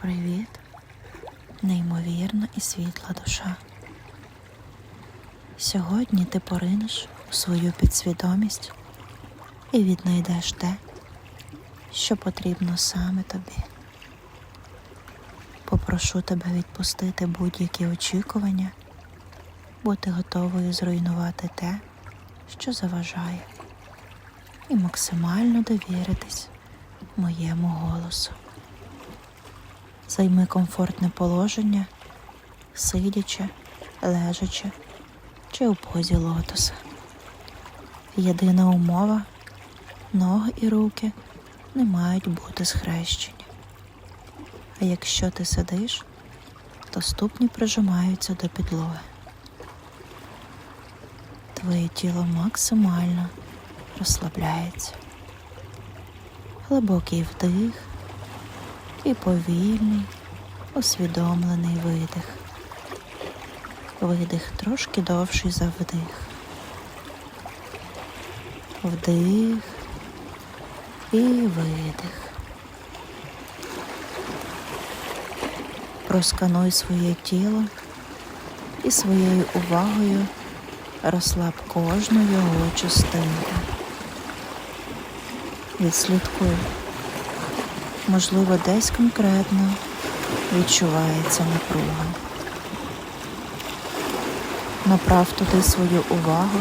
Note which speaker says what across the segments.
Speaker 1: Привіт, неймовірна і світла душа. Сьогодні ти поринеш у свою підсвідомість і віднайдеш те, що потрібно саме тобі. Попрошу тебе відпустити будь-які очікування, бути готовою зруйнувати те, що заважає, і максимально довіритись моєму голосу. Займи комфортне положення, сидячи, лежачи чи у позі лотоса. Єдина умова ноги і руки не мають бути схрещені. А якщо ти сидиш, то ступні прижимаються до підлоги. Твоє тіло максимально розслабляється. Глибокий вдих і повільний, усвідомлений видих. Видих трошки довший за вдих. Вдих і видих. Проскануй своє тіло і своєю увагою розслаб кожну його частинку. Відслідкуй. Можливо, десь конкретно відчувається напруга. Направ туди свою увагу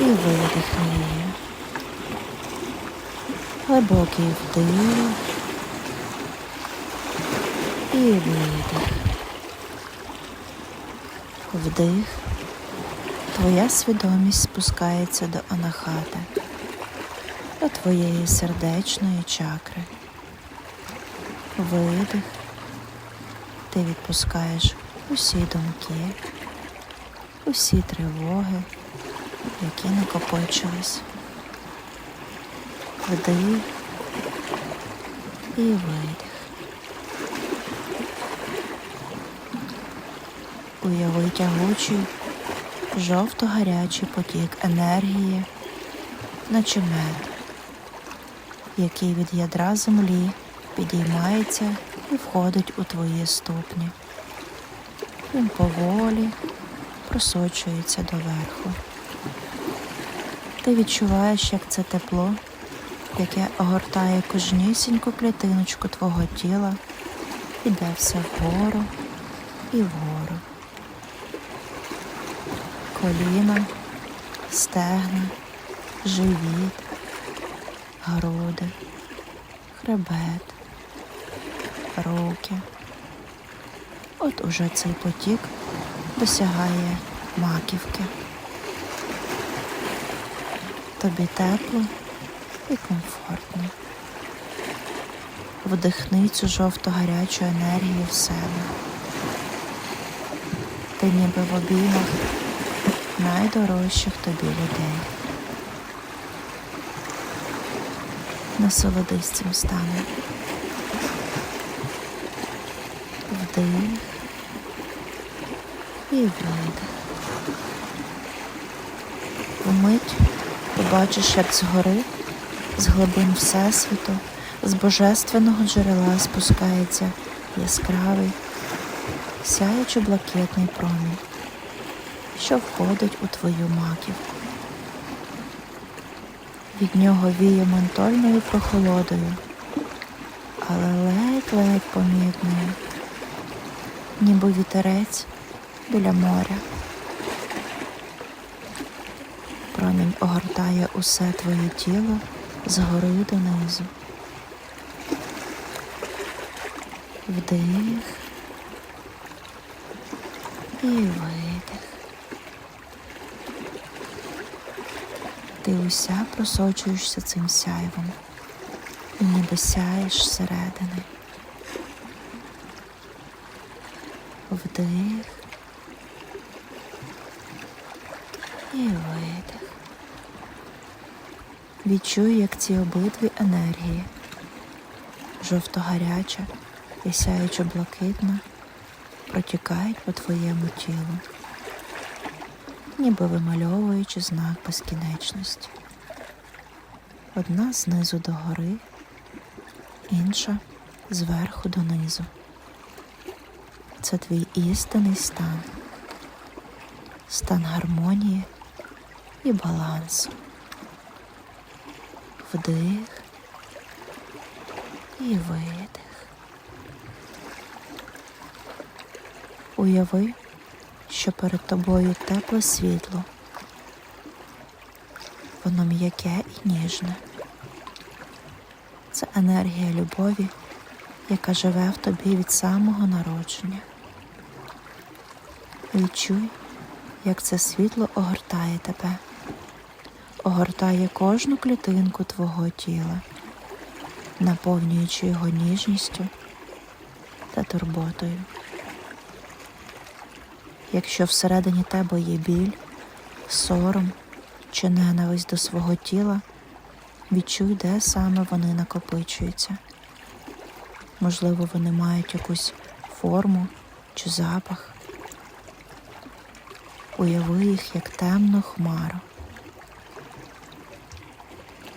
Speaker 1: і видихни її. Глибокий вдих і видих. Вдих. Твоя свідомість спускається до анахати до твоєї сердечної чакри. Видих. Ти відпускаєш усі думки, усі тривоги, які накопичились. Вдих і видих. Уяви тягучий, жовто-гарячий потік енергії, наче мед який від ядра землі підіймається і входить у твої ступні. Він поволі просочується доверху. Ти відчуваєш, як це тепло, яке огортає кожнісіньку клітиночку твого тіла, іде все вгору і вгору. Коліна, стегна, живіт груди, хребет, руки. От уже цей потік досягає маківки. Тобі тепло і комфортно. Вдихни цю жовто гарячу енергію в себе. Ти ніби в обіймах найдорожчих тобі людей. Насолодись цим станом. Вдих і видих. Вмить побачиш, як згори, з глибин Всесвіту, з божественного джерела спускається яскравий, сяючи блакитний промінь, що входить у твою маківку. Від нього віє ментольною прохолодою, але ледь-ледь помітною, ніби вітерець біля моря. Промінь огортає усе твоє тіло згори донизу. Вдих і видих. Ти уся просочуєшся цим сяйвом і ніби сяєш зсередини. Вдих і видих. Відчуй, як ці обидві енергії жовто-гаряча і сяючо блакитна протікають по твоєму тілу ніби вимальовуючи знак безкінечності. Одна знизу до гори, інша зверху донизу. Це твій істинний стан, стан гармонії і балансу. Вдих і видих. Уяви, що перед тобою тепле світло. Воно м'яке і ніжне. Це енергія любові, яка живе в тобі від самого народження. Відчуй, як це світло огортає тебе, огортає кожну клітинку твого тіла, наповнюючи його ніжністю та турботою. Якщо всередині тебе є біль, сором чи ненависть до свого тіла, відчуй, де саме вони накопичуються. Можливо, вони мають якусь форму чи запах. Уяви їх як темну хмару.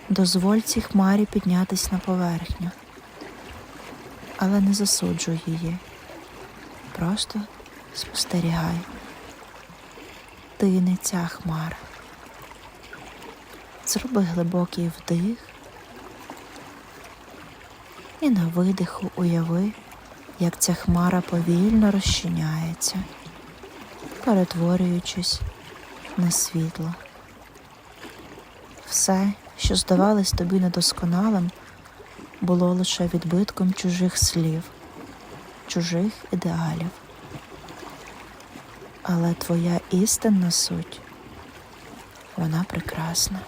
Speaker 1: Дозволь цій хмарі піднятись на поверхню, але не засуджуй її. Просто спостерігай. Ти не ця хмара. Зроби глибокий вдих і на видиху уяви, як ця хмара повільно розчиняється, перетворюючись на світло. Все, що здавалось тобі недосконалим, було лише відбитком чужих слів, чужих ідеалів. Але твоя істинна суть, вона прекрасна.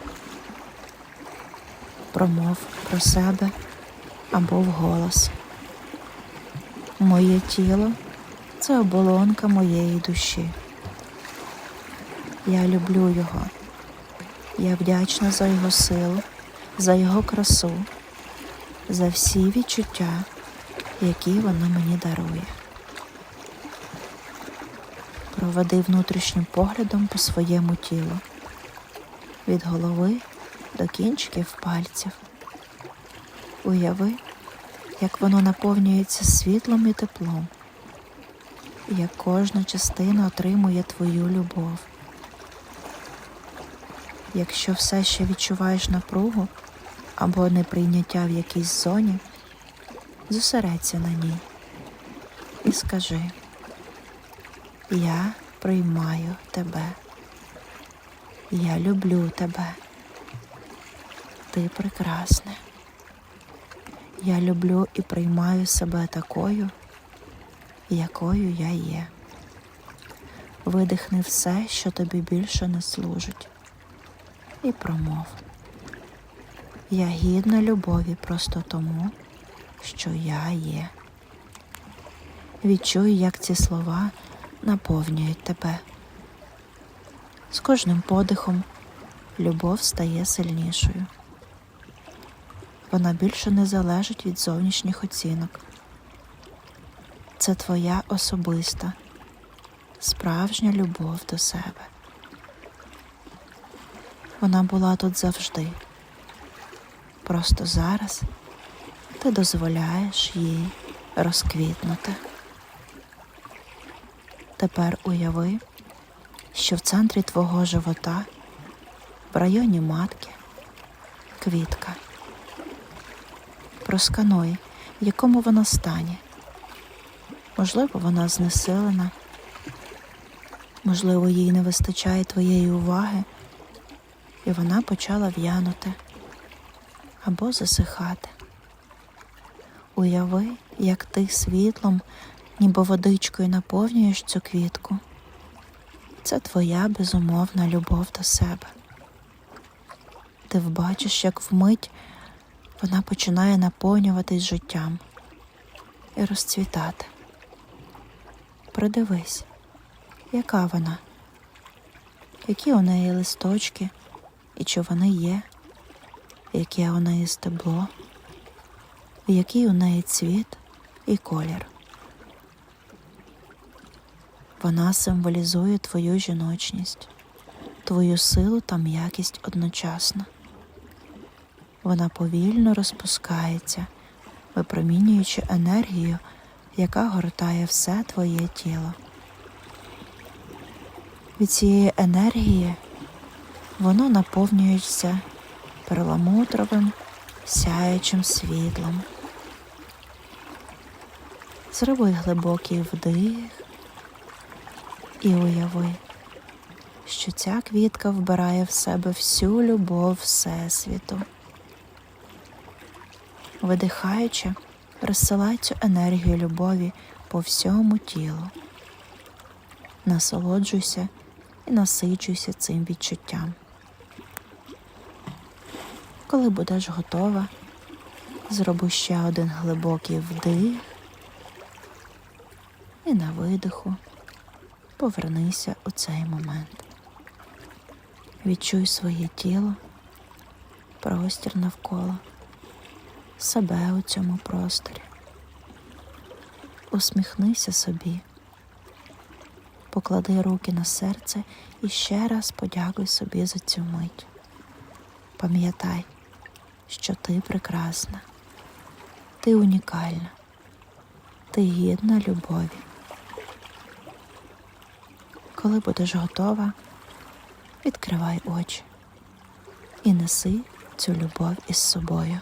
Speaker 1: Промов про себе або вголос. Моє тіло це оболонка моєї душі. Я люблю його. Я вдячна за його силу, за його красу, за всі відчуття, які воно мені дарує. Проведи внутрішнім поглядом по своєму тілу від голови до кінчиків пальців. Уяви, як воно наповнюється світлом і теплом, і як кожна частина отримує твою любов. Якщо все ще відчуваєш напругу або неприйняття в якійсь зоні, зосередься на ній і скажи, я приймаю тебе, я люблю тебе, ти прекрасна. Я люблю і приймаю себе такою, якою я є. Видихни все, що тобі більше не служить, і промов. Я гідна любові просто тому, що я є. Відчуй, як ці слова наповнюють тебе. З кожним подихом любов стає сильнішою. Вона більше не залежить від зовнішніх оцінок. Це твоя особиста, справжня любов до себе. Вона була тут завжди. Просто зараз ти дозволяєш їй розквітнути. Тепер уяви, що в центрі твого живота, в районі матки, квітка. Проскануй, в якому вона стані. Можливо, вона знесилена, можливо, їй не вистачає твоєї уваги, і вона почала в'янути або засихати. Уяви, як ти світлом, ніби водичкою наповнюєш цю квітку. Це твоя безумовна любов до себе. Ти вбачиш, як вмить вона починає наповнюватись життям і розцвітати. Придивись, яка вона, які у неї листочки, і чи вони є, яке у неї стебло, який у неї цвіт і колір. Вона символізує твою жіночність, твою силу та м'якість одночасно. Вона повільно розпускається, випромінюючи енергію, яка гортає все твоє тіло. Від цієї енергії воно наповнюється перламутровим сяючим світлом. Зроби глибокий вдих і уяви, що ця квітка вбирає в себе всю любов Всесвіту. Видихаючи, розсилай цю енергію любові по всьому тілу. Насолоджуйся і насичуйся цим відчуттям. Коли будеш готова, зроби ще один глибокий вдих і на видиху повернися у цей момент. Відчуй своє тіло, простір навколо, себе у цьому просторі. Усміхнися собі, поклади руки на серце і ще раз подякуй собі за цю мить. Пам'ятай, що ти прекрасна, ти унікальна, ти гідна любові. Коли будеш готова, відкривай очі і неси цю любов із собою.